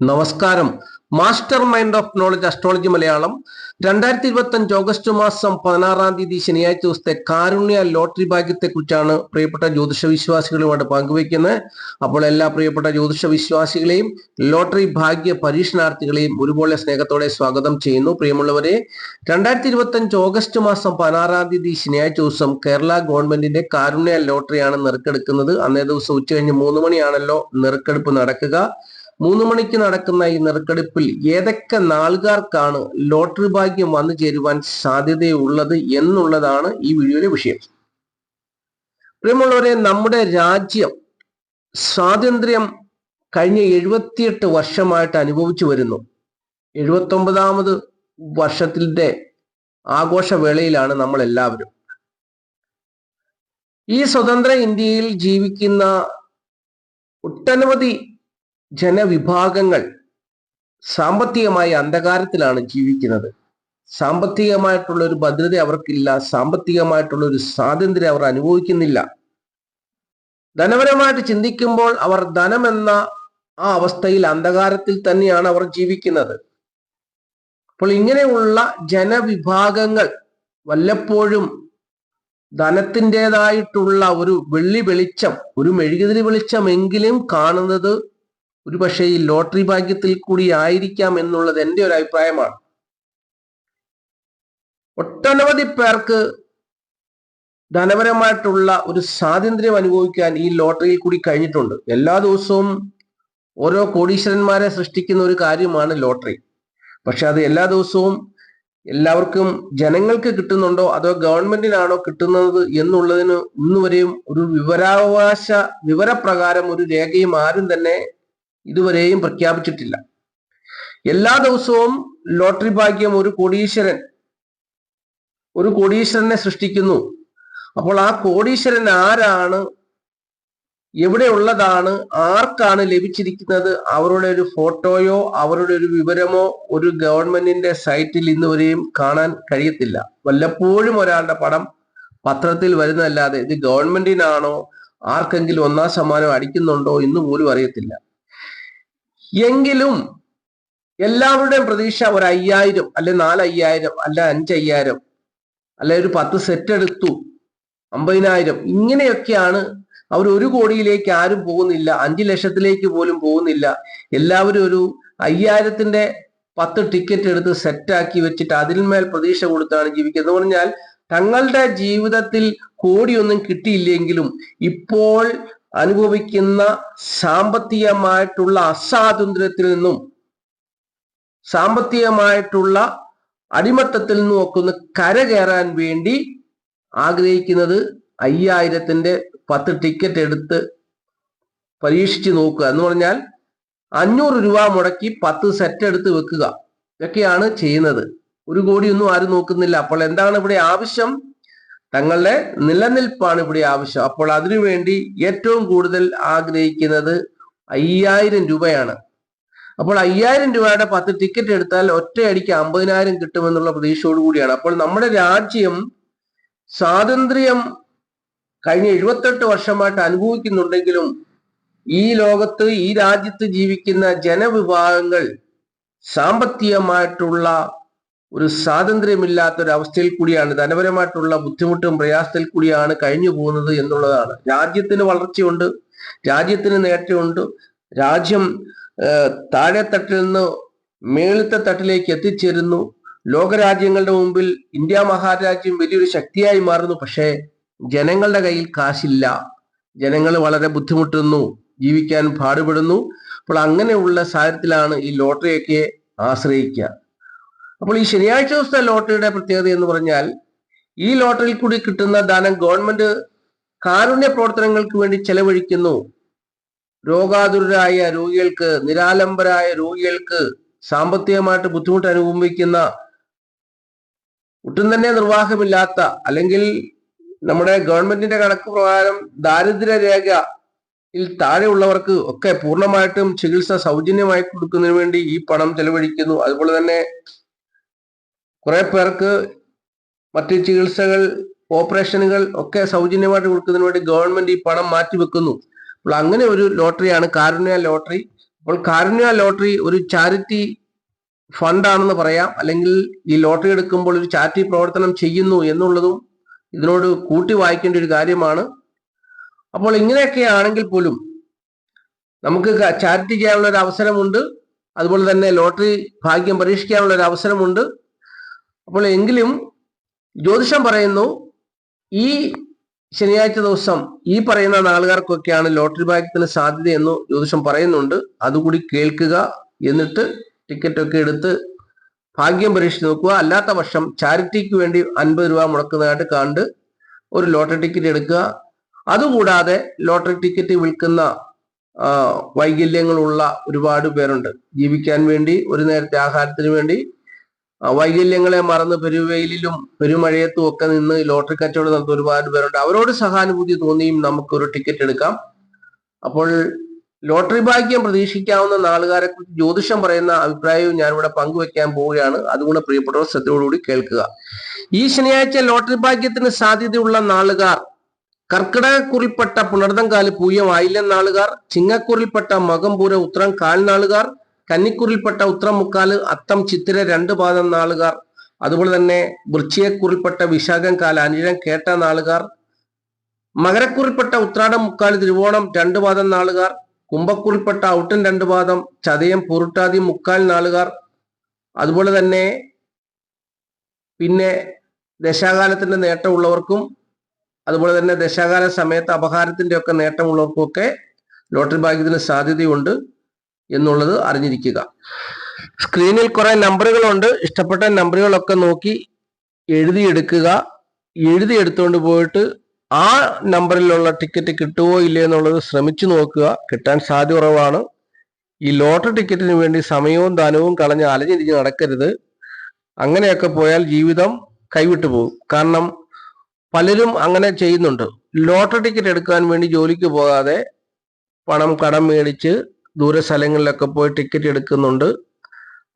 നമസ്കാരം. Master mind of knowledge astrology Malayalam. രണ്ടായിരത്തി ഇരുപത്തി അഞ്ച് ഓഗസ്റ്റ് മാസം പതിനാറാം തീയതി ശനിയാഴ്ച ദിവസത്തെ കാരുണ്യ ലോട്ടറി ഭാഗ്യത്തെ കുറിച്ചാണ് പ്രിയപ്പെട്ട ജ്യോതിഷ വിശ്വാസികളുമായിട്ട് പങ്കുവയ്ക്കുന്നത്. അപ്പോൾ എല്ലാ പ്രിയപ്പെട്ട ജ്യോതിഷ വിശ്വാസികളെയും ലോട്ടറി ഭാഗ്യ പരീക്ഷണാർത്ഥികളെയും ഒരുപോലെ സ്നേഹത്തോടെ സ്വാഗതം ചെയ്യുന്നു പ്രിയമുള്ളവരെ. രണ്ടായിരത്തി ഇരുപത്തി അഞ്ച് ഓഗസ്റ്റ് മാസം പതിനാറാം തീയതി ശനിയാഴ്ച ദിവസം കേരള ഗവൺമെന്റിന്റെ കാരുണ്യ ലോട്ടറിയാണ് നെറുക്കെടുക്കുന്നത്. അന്നേ ദിവസം ഉച്ച കഴിഞ്ഞ് മൂന്ന് മണിയാണല്ലോ നെറുക്കെടുപ്പ് നടക്കുക. മൂന്ന് മണിക്ക് നടക്കുന്ന ഈ നെറുക്കെടുപ്പിൽ ഏതൊക്കെ നാളുകാർക്കാണ് ലോട്ടറി ഭാഗ്യം വന്നു ചേരുവാൻ സാധ്യതയുള്ളത് എന്നുള്ളതാണ് ഈ വീഡിയോയിലെ വിഷയം. പ്രിയമുള്ളവരെ നമ്മുടെ രാജ്യം സ്വാതന്ത്ര്യം കഴിഞ്ഞ എഴുപത്തിയെട്ട് വർഷമായിട്ട് അനുഭവിച്ചു വരുന്നു. എഴുപത്തി ഒമ്പതാമത് വർഷത്തിന്റെ ആഘോഷവേളയിലാണ് നമ്മൾ എല്ലാവരും ഈ സ്വതന്ത്ര ഇന്ത്യയിൽ ജീവിക്കുന്ന ഒട്ടനവധി ജനവിഭാഗങ്ങൾ സാമ്പത്തികമായി അന്ധകാരത്തിലാണ് ജീവിക്കുന്നത്. സാമ്പത്തികമായിട്ടുള്ള ഒരു ഭദ്രത അവർക്കില്ല. സാമ്പത്തികമായിട്ടുള്ള ഒരു സ്വാതന്ത്ര്യം അവർ അനുഭവിക്കുന്നില്ല. ധനപരമായിട്ട് ചിന്തിക്കുമ്പോൾ അവർ ധനമെന്ന ആ അവസ്ഥയിൽ അന്ധകാരത്തിൽ തന്നെയാണ് അവർ ജീവിക്കുന്നത്. അപ്പോൾ ഇങ്ങനെയുള്ള ജനവിഭാഗങ്ങൾ വല്ലപ്പോഴും ധനത്തിന്റെതായിട്ടുള്ള ഒരു വെള്ളി വെളിച്ചം ഒരു മെഴുകുതിരി വെളിച്ചമെങ്കിലും കാണുന്നത് ഒരുപക്ഷെ ഈ ലോട്ടറി ഭാഗ്യത്തിൽ കൂടി ആയിരിക്കാം എന്നുള്ളത് എന്റെ ഒരു അഭിപ്രായമാണ്. ഒട്ടനവധി പേർക്ക് ധനപരമായിട്ടുള്ള ഒരു സ്വാതന്ത്ര്യം അനുഭവിക്കാൻ ഈ ലോട്ടറിയിൽ കൂടി കഴിഞ്ഞിട്ടുണ്ട്. എല്ലാ ദിവസവും ഓരോ കോടീശ്വരന്മാരെ സൃഷ്ടിക്കുന്ന ഒരു കാര്യമാണ് ലോട്ടറി. പക്ഷെ അത് എല്ലാ ദിവസവും എല്ലാവർക്കും ജനങ്ങൾക്ക് കിട്ടുന്നുണ്ടോ അതോ ഗവൺമെന്റിനാണോ കിട്ടുന്നത് എന്നുള്ളതിന് ഇന്നുവരെയും ഒരു വിവരാവകാശ വിവരപ്രകാരം ഒരു രേഖയും ആരും തന്നെ ഇതുവരെയും പ്രഖ്യാപിച്ചിട്ടില്ല. എല്ലാ ദിവസവും ലോട്ടറി ഭാഗ്യം ഒരു കോടീശ്വരൻ ഒരു കോടീശ്വരനെ സൃഷ്ടിക്കുന്നു. അപ്പോൾ ആ കോടീശ്വരൻ ആരാണ്? എവിടെയുള്ളതാണ്? ആർക്കാണ് ലഭിച്ചിരിക്കുന്നത്? അവരുടെ ഒരു ഫോട്ടോയോ അവരുടെ ഒരു വിവരമോ ഒരു ഗവൺമെന്റിന്റെ സൈറ്റിൽ ഇന്ന് വരെയും കാണാൻ കഴിയത്തില്ല. വല്ലപ്പോഴും ഒരാളുടെ പടം പത്രത്തിൽ വരുന്നതല്ലാതെ ഇത് ഗവൺമെന്റിനാണോ? ആർക്കെങ്കിലും ഒന്നാം സമ്മാനം അടിക്കുന്നുണ്ടോ എന്ന് പോലും അറിയത്തില്ല. എങ്കിലും എല്ലാവരുടെയും പ്രതീക്ഷ ഒരു അയ്യായിരം അല്ലെ നാലയ്യായിരം അല്ലെ അഞ്ചയ്യായിരം അല്ലെ ഒരു പത്ത് സെറ്റ് എടുത്തു അമ്പതിനായിരം ഇങ്ങനെയൊക്കെയാണ് അവർ ഒരു കോടിയിലേക്ക് ആരും പോകുന്നില്ല. അഞ്ചു ലക്ഷത്തിലേക്ക് പോലും പോകുന്നില്ല. എല്ലാവരും ഒരു അയ്യായിരത്തിന്റെ പത്ത് ടിക്കറ്റ് എടുത്ത് സെറ്റാക്കി വെച്ചിട്ട് അതിന്മേൽ പ്രതീക്ഷ കൊടുത്താണ് ജീവിക്കുന്നത്. എന്ന് പറഞ്ഞാൽ തങ്ങളുടെ ജീവിതത്തിൽ കോടിയൊന്നും കിട്ടിയില്ലെങ്കിലും ഇപ്പോൾ അനുഭവിക്കുന്ന സാമ്പത്തികമായിട്ടുള്ള അസ്വാതന്ത്ര്യത്തിൽ നിന്നും സാമ്പത്തികമായിട്ടുള്ള അടിമത്തത്തിൽ നിന്നും ഒക്കെ ഒന്ന് കരകയറാൻ വേണ്ടി ആഗ്രഹിക്കുന്നത് അയ്യായിരത്തിന്റെ പത്ത് ടിക്കറ്റ് എടുത്ത് പരീക്ഷിച്ച് നോക്കുക. എന്ന് പറഞ്ഞാൽ അഞ്ഞൂറ് രൂപ മുടക്കി പത്ത് സെറ്റ് എടുത്ത് വെക്കുക. ഇതൊക്കെയാണ് ചെയ്യുന്നത്. ഒരു കോടിയൊന്നും ആരും നോക്കുന്നില്ല. അപ്പോൾ എന്താണ് ഇവിടെ ആവശ്യം? തങ്ങളുടെ നിലനിൽപ്പാണ് ഇവിടെ ആവശ്യം. അപ്പോൾ അതിനുവേണ്ടി ഏറ്റവും കൂടുതൽ ആഗ്രഹിക്കുന്നത് അയ്യായിരം രൂപയാണ്. അപ്പോൾ അയ്യായിരം രൂപയുടെ പത്ത് ടിക്കറ്റ് എടുത്താൽ ഒറ്റയടിക്ക് അമ്പതിനായിരം കിട്ടുമെന്നുള്ള പ്രതീക്ഷയോട് കൂടിയാണ്. അപ്പോൾ നമ്മുടെ രാജ്യം സ്വാതന്ത്ര്യം കഴിഞ്ഞ എഴുപത്തെട്ട് വർഷമായിട്ട് അനുഭവിക്കുന്നുണ്ടെങ്കിലും ഈ ലോകത്ത് ഈ രാജ്യത്ത് ജീവിക്കുന്ന ജനവിഭാഗങ്ങൾ സാമ്പത്തികമായിട്ടുള്ള ഒരു സ്വാതന്ത്ര്യമില്ലാത്ത ഒരു അവസ്ഥയിൽ കൂടിയാണ് ധനപരമായിട്ടുള്ള ബുദ്ധിമുട്ടും പ്രയാസത്തിൽ കൂടിയാണ് കഴിഞ്ഞു പോകുന്നത് എന്നുള്ളതാണ്. രാജ്യത്തിന് വളർച്ചയുണ്ട് രാജ്യത്തിന് നേട്ടമുണ്ട് രാജ്യം താഴെത്തട്ടിൽ നിന്ന് മേളത്തെ തട്ടിലേക്ക് എത്തിച്ചേരുന്നു. ലോകരാജ്യങ്ങളുടെ മുമ്പിൽ ഇന്ത്യ മഹാരാജ്യം വലിയൊരു ശക്തിയായി മാറുന്നു. പക്ഷേ ജനങ്ങളുടെ കയ്യിൽ കാശില്ല. ജനങ്ങൾ വളരെ ബുദ്ധിമുട്ടുന്നു ജീവിക്കാൻ പാടുപെടുന്നു. അപ്പോൾ അങ്ങനെയുള്ള സാഹചര്യത്തിലാണ് ഈ ലോട്ടറിയൊക്കെ ആശ്രയിക്കുക. അപ്പോൾ ഈ ശനിയാഴ്ച ദിവസത്തെ ലോട്ടറിയുടെ പ്രത്യേകത എന്ന് പറഞ്ഞാൽ ഈ ലോട്ടറിയിൽ കൂടി കിട്ടുന്ന ദാനം ഗവൺമെന്റ് കാരുണ്യ പ്രവർത്തനങ്ങൾക്ക് വേണ്ടി ചെലവഴിക്കുന്നു. രോഗാതുരായ രോഗികൾക്ക് നിരാലംബരായ രോഗികൾക്ക് സാമ്പത്തികമായിട്ട് ബുദ്ധിമുട്ട് അനുഭവിക്കുന്ന ഒട്ടും തന്നെ നിർവാഹമില്ലാത്ത അല്ലെങ്കിൽ നമ്മുടെ ഗവൺമെന്റിന്റെ കണക്ക് പ്രകാരം ദാരിദ്ര്യ രേഖയിൽ താഴെയുള്ളവർക്ക് ഒക്കെ പൂർണമായിട്ടും ചികിത്സ സൗജന്യമായി കൊടുക്കുന്നതിന് വേണ്ടി ഈ പണം ചെലവഴിക്കുന്നു. അതുപോലെ തന്നെ കുറെ പേർക്ക് മറ്റ് ചികിത്സകൾ ഓപ്പറേഷനുകൾ ഒക്കെ സൗജന്യമായിട്ട് കൊടുക്കുന്നതിന് വേണ്ടി ഗവൺമെന്റ് ഈ പണം മാറ്റിവെക്കുന്നു അപ്പോൾ അങ്ങനെ ഒരു ലോട്ടറിയാണ് കാരുണ്യ ലോട്ടറി. അപ്പോൾ കാരുണ്യ ലോട്ടറി ഒരു ചാരിറ്റി ഫണ്ടാണെന്ന് പറയാം. അല്ലെങ്കിൽ ഈ ലോട്ടറി എടുക്കുമ്പോൾ ഒരു ചാരിറ്റി പ്രവർത്തനം ചെയ്യുന്നു എന്നുള്ളതും ഇതിനോട് കൂട്ടി വായിക്കേണ്ട ഒരു കാര്യമാണ്. അപ്പോൾ ഇങ്ങനെയൊക്കെ ആണെങ്കിൽ പോലും നമുക്ക് ചാരിറ്റി ചെയ്യാനുള്ള ഒരു അവസരമുണ്ട്. അതുപോലെ തന്നെ ലോട്ടറി ഭാഗ്യം പരീക്ഷിക്കാനുള്ള ഒരു അവസരമുണ്ട്. അപ്പോൾ എങ്കിലും ജ്യോതിഷം പറയുന്നു ഈ ശനിയാഴ്ച ദിവസം ഈ പറയുന്ന നാളുകാർക്കൊക്കെയാണ് ലോട്ടറി ഭാഗ്യത്തിന് സാധ്യതയെന്ന് ജ്യോതിഷം പറയുന്നുണ്ട്. അതുകൂടി കേൾക്കുക എന്നിട്ട് ടിക്കറ്റ് ഒക്കെ എടുത്ത് ഭാഗ്യം പരീക്ഷിച്ച് നോക്കുക. അല്ലാത്ത പക്ഷം ചാരിറ്റിക്ക് വേണ്ടി അൻപത് രൂപ മുടക്കുന്നതായിട്ട് കണ്ട് ഒരു ലോട്ടറി ടിക്കറ്റ് എടുക്കുക. അതുകൂടാതെ ലോട്ടറി ടിക്കറ്റ് വിൽക്കുന്ന വൈകല്യങ്ങളുള്ള ഒരുപാട് പേരുണ്ട്. ജീവിക്കാൻ വേണ്ടി ഒരു നേരത്തെ ആഹാരത്തിന് വേണ്ടി വൈകല്യങ്ങളെ മറന്ന് പെരുവെയിലും പെരുമഴയത്തും ഒക്കെ നിന്ന് ലോട്ടറി കച്ചവടം നടത്തുന്ന ഒരുപാട് പേരുണ്ട്. അവരോട് സഹാനുഭൂതി തോന്നിയും നമുക്കൊരു ടിക്കറ്റ് എടുക്കാം. അപ്പോൾ ലോട്ടറി ഭാഗ്യം പ്രതീക്ഷിക്കാവുന്ന നാളുകാരെ കുറിച്ച് ജ്യോതിഷം പറയുന്ന അഭിപ്രായവും ഞാനിവിടെ പങ്കുവെക്കാൻ പോവുകയാണ്. അതുകൊണ്ട് പ്രിയപ്പെട്ടവർ ശ്രദ്ധയോടുകൂടി കേൾക്കുക. ഈ ശനിയാഴ്ച ലോട്ടറി ഭാഗ്യത്തിന് സാധ്യതയുള്ള നാളുകാർ കർക്കിടകക്കുറിൽപ്പെട്ട പുണർദംകാൽ പൂയം ആയില്ലെന്നാളുകാർ നാളുകാർ ചിങ്ങക്കുറിൽപ്പെട്ട മകംപൂര ഉത്രം കാൽ നാളുകാർ കന്നിക്കുറിൽപ്പെട്ട ഉത്രം മുക്കാൽ അത്തം ചിത്തിര രണ്ട് പാദം നാളുകാർ. അതുപോലെ തന്നെ വൃശ്ചികക്കുറിൽപ്പെട്ട വിശാഖം കാല അനിഴം കേട്ട നാളുകാർ. മകരക്കുറിൽപ്പെട്ട ഉത്രാടം മുക്കാൽ തിരുവോണം രണ്ട് പാദം നാളുകാർ. കുംഭക്കുറിൽപ്പെട്ട ഔട്ടൻ രണ്ട് പാദം ചതയം പുരുട്ടാതി മുക്കാൽ നാളുകാർ. അതുപോലെ തന്നെ പിന്നെ ദശാകാലത്തിന്റെ നേട്ടമുള്ളവർക്കും അതുപോലെ തന്നെ ദശാകാല സമയത്ത് അപഹാരത്തിന്റെ ഒക്കെ നേട്ടമുള്ളവർക്കും ഒക്കെ ലോട്ടറി ഭാഗ്യത്തിന് സാധ്യതയുണ്ട്. എന്നുള്ളത് അറിഞ്ഞിരിക്കുക. സ്ക്രീനിൽ കുറെ നമ്പറുകളുണ്ട് ഇഷ്ടപ്പെട്ട നമ്പറുകളൊക്കെ നോക്കി എഴുതിയെടുക്കുക. എഴുതിയെടുത്തുകൊണ്ട് പോയിട്ട് ആ നമ്പറിലുള്ള ടിക്കറ്റ് കിട്ടുമോ ഇല്ലയോ എന്നുള്ളത് ശ്രമിച്ചു നോക്കുക. കിട്ടാൻ സാധ്യത കുറവാണ് ഈ ലോട്ടറി ടിക്കറ്റിന് വേണ്ടി സമയവും ധനവും കളഞ്ഞ് അലഞ്ഞിരിഞ്ഞ് നടക്കരുത്. അങ്ങനെയൊക്കെ പോയാൽ ജീവിതം കൈവിട്ടു പോകും. കാരണം പലരും അങ്ങനെ ചെയ്യുന്നുണ്ട്. ലോട്ടറി ടിക്കറ്റ് എടുക്കാൻ വേണ്ടി ജോലിക്ക് പോകാതെ പണം കടം മേടിച്ച് ദൂര സ്ഥലങ്ങളിലൊക്കെ പോയി ടിക്കറ്റ് എടുക്കുന്നുണ്ട്.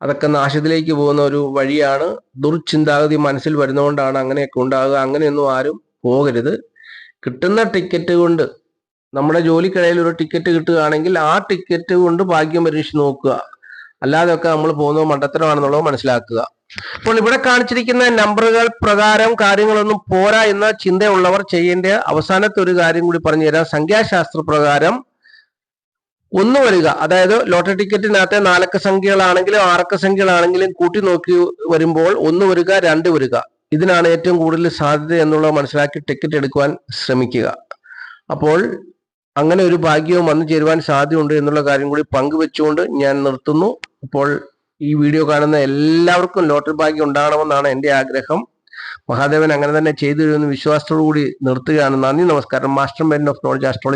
അതൊക്കെ നാശത്തിലേക്ക് പോകുന്ന ഒരു വഴിയാണ്. ദുർചിന്താഗതി മനസ്സിൽ വരുന്നതുകൊണ്ടാണ് അങ്ങനെയൊക്കെ ഉണ്ടാകുക. അങ്ങനെയൊന്നും ആരും പോകരുത്. കിട്ടുന്ന ടിക്കറ്റ് കൊണ്ട് നമ്മുടെ ജോലിക്കിടയിൽ ഒരു ടിക്കറ്റ് കിട്ടുകയാണെങ്കിൽ ആ ടിക്കറ്റ് കൊണ്ട് ഭാഗ്യം പരീക്ഷിച്ച് നോക്കുക. അല്ലാതെയൊക്കെ നമ്മൾ പോകുന്നത് മണ്ടത്തരമാണെന്നുള്ളത് മനസ്സിലാക്കുക. അപ്പോൾ ഇവിടെ കാണിച്ചിരിക്കുന്ന നമ്പറുകൾ പ്രകാരം കാര്യങ്ങളൊന്നും പോരാ എന്ന ചിന്തയുള്ളവർ ചെയ്യേണ്ട അവസാനത്തെ ഒരു കാര്യം കൂടി പറഞ്ഞുതരാം. സംഖ്യാശാസ്ത്ര പ്രകാരം ഒന്ന് വരിക. അതായത് ലോട്ടറി ടിക്കറ്റിനകത്തെ നാലക്ക സംഖ്യകളാണെങ്കിലും ആറക്ക സംഖ്യകളാണെങ്കിലും കൂട്ടി നോക്കി വരുമ്പോൾ ഒന്ന് വരിക രണ്ട് വരിക. ഇതിനാണ് ഏറ്റവും കൂടുതൽ സാധ്യത എന്നുള്ളത് മനസ്സിലാക്കി ടിക്കറ്റ് എടുക്കുവാൻ ശ്രമിക്കുക. അപ്പോൾ അങ്ങനെ ഒരു ഭാഗ്യവും വന്നു ചേരുവാൻ സാധ്യതയുണ്ട് എന്നുള്ള കാര്യം കൂടി പങ്കുവെച്ചുകൊണ്ട് ഞാൻ നിർത്തുന്നു. അപ്പോൾ ഈ വീഡിയോ കാണുന്ന എല്ലാവർക്കും ലോട്ടറി ഭാഗ്യം ഉണ്ടാകണമെന്നാണ് എന്റെ ആഗ്രഹം. മഹാദേവൻ അങ്ങനെ തന്നെ ചെയ്തു തരുമെന്ന് വിശ്വാസത്തോടു കൂടി നിർത്തുകയാണ്. നന്ദി നമസ്കാരം. Master men of knowledge astrology.